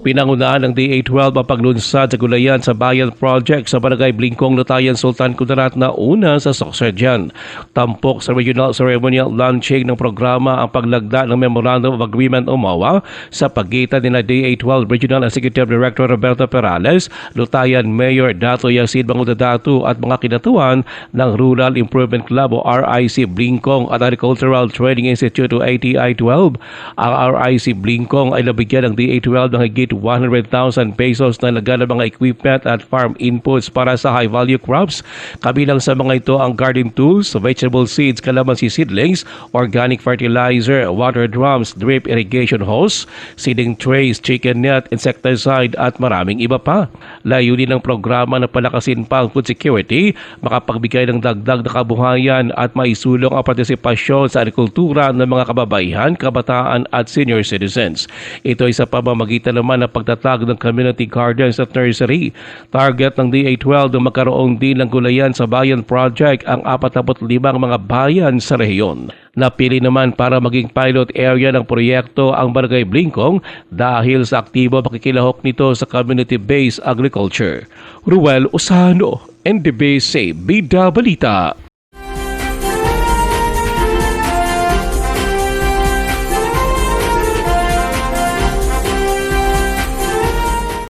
Pinangunahan ng DA12 ang paglunsad sa gulayan sa Bayan Project sa Barangay Blingkong, Lutayan, Sultan Kudarat na una sa Soxerjan. Tampok sa Regional Ceremonial Launching ng programa ang paglagda ng Memorandum of Agreement o MOA sa pagitan nila DA12 Regional Executive Director Roberto Perales, Lutayan Mayor Dato Yasid Bangudadatu at mga kinatuan ng Rural Improvement Club o RIC Blingkong at Agricultural Training Institute o ATI-12. Ang RIC Blingkong ay nabigyan ng DA12 ng higit 100,000 pesos na laga ng mga equipment at farm inputs para sa high-value crops. Kabilang sa mga ito ang garden tools, vegetable seeds, calamansi seedlings, organic fertilizer, water drums, drip irrigation hose, seeding trays, chicken net, insecticide at maraming iba pa. Layunin ng programa na palakasin pa ang food security, makapagbigay ng dagdag na kabuhayan at maisulong ang partisipasyon sa agrikultura ng mga kababaihan, kabataan at senior citizens. Ito ay sa pamamagitan naman ng pagtatag ng community gardens at nursery. Target ng DA12 na magkaroon din ng gulayan sa Bayan Project ang 45 mga bayan sa rehiyon. Napili naman para maging pilot area ng proyekto ang Barangay Blingkong dahil sa aktibo pakikilahok nito sa community-based agriculture. Ruel Usano, NDBC Bida.